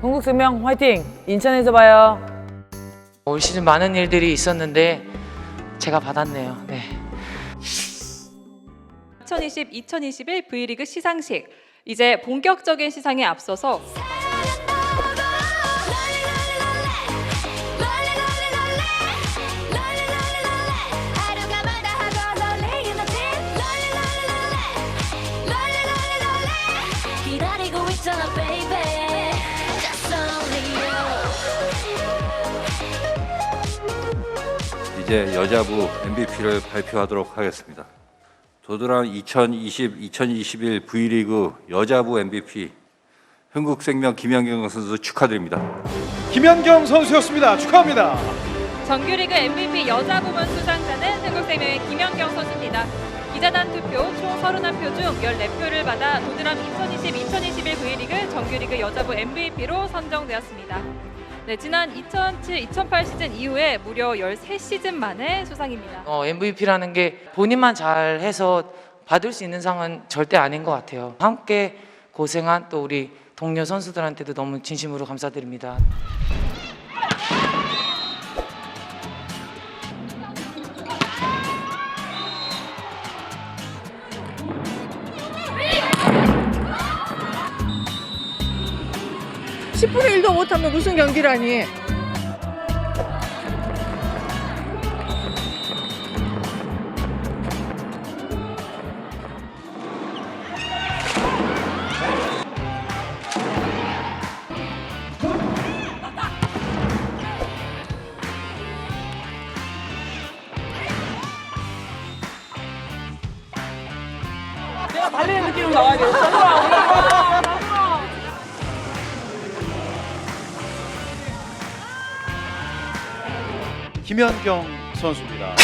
흥국생명 화이팅! 인천에서 봐요. 올 시즌 많은 일들이 있었는데 제가 받았네요. 네. 2020-2021 V리그 시상식 이제 본격적인 시상에 앞서서 이제 여자부 MVP를 발표하도록 하겠습니다. 도드람 2020-2021 V리그 여자부 MVP 흥국생명 김연경 선수 축하드립니다. 김연경 선수였습니다. 축하합니다. 정규리그 MVP 여자 부문 수상자는 한국생명의 김연경 선수입니다. 기자단 투표 총 31표 중 14표를 받아 도드람 2020-2021 V리그 정규리그 여자부 MVP로 선정되었습니다. 네, 지난 2007-2008 시즌 이후에 무려 13시즌 만에 수상입니다. 어, MVP라는 게 본인만 잘해서 받을 수 있는 상은 절대 아닌 것 같아요. 함께 고생한 또 우리 동료 선수들한테도 너무 진심으로 감사드립니다. 못하면 무슨 경기라니? 달리는 느낌으로 나와야 돼요. 김연경 선수입니다.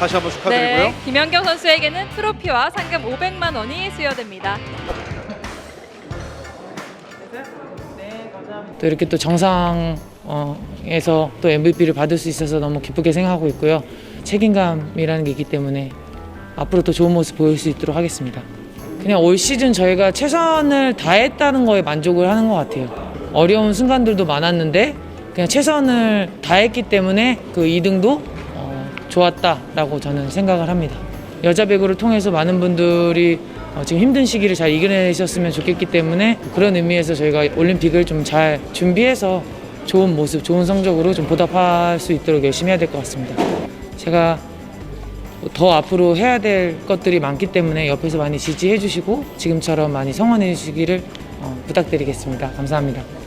다시 한번 축하드리고요. 네, 김연경 선수에게는 트로피와 상금 500만 원이 수여됩니다. 또 이렇게 또 정상에서 또 MVP를 받을 수 있어서 너무 기쁘게 생각하고 있고요. 책임감이라는 게 있기 때문에 앞으로 더 좋은 모습 보일 수 있도록 하겠습니다. 그냥 올 시즌 저희가 최선을 다했다는 거에 만족을 하는 것 같아요. 어려운 순간들도 많았는데 그냥 최선을 다했기 때문에 그 2등도 어, 좋았다라고 저는 생각을 합니다. 여자 배구를 통해서 많은 분들이 어, 지금 힘든 시기를 잘 이겨내셨으면 좋겠기 때문에 그런 의미에서 저희가 올림픽을 좀 잘 준비해서 좋은 모습, 좋은 성적으로 좀 보답할 수 있도록 열심히 해야 될 것 같습니다. 제가 더 앞으로 해야 될 것들이 많기 때문에 옆에서 많이 지지해 주시고 지금처럼 많이 성원해 주시기를 어, 부탁드리겠습니다. 감사합니다.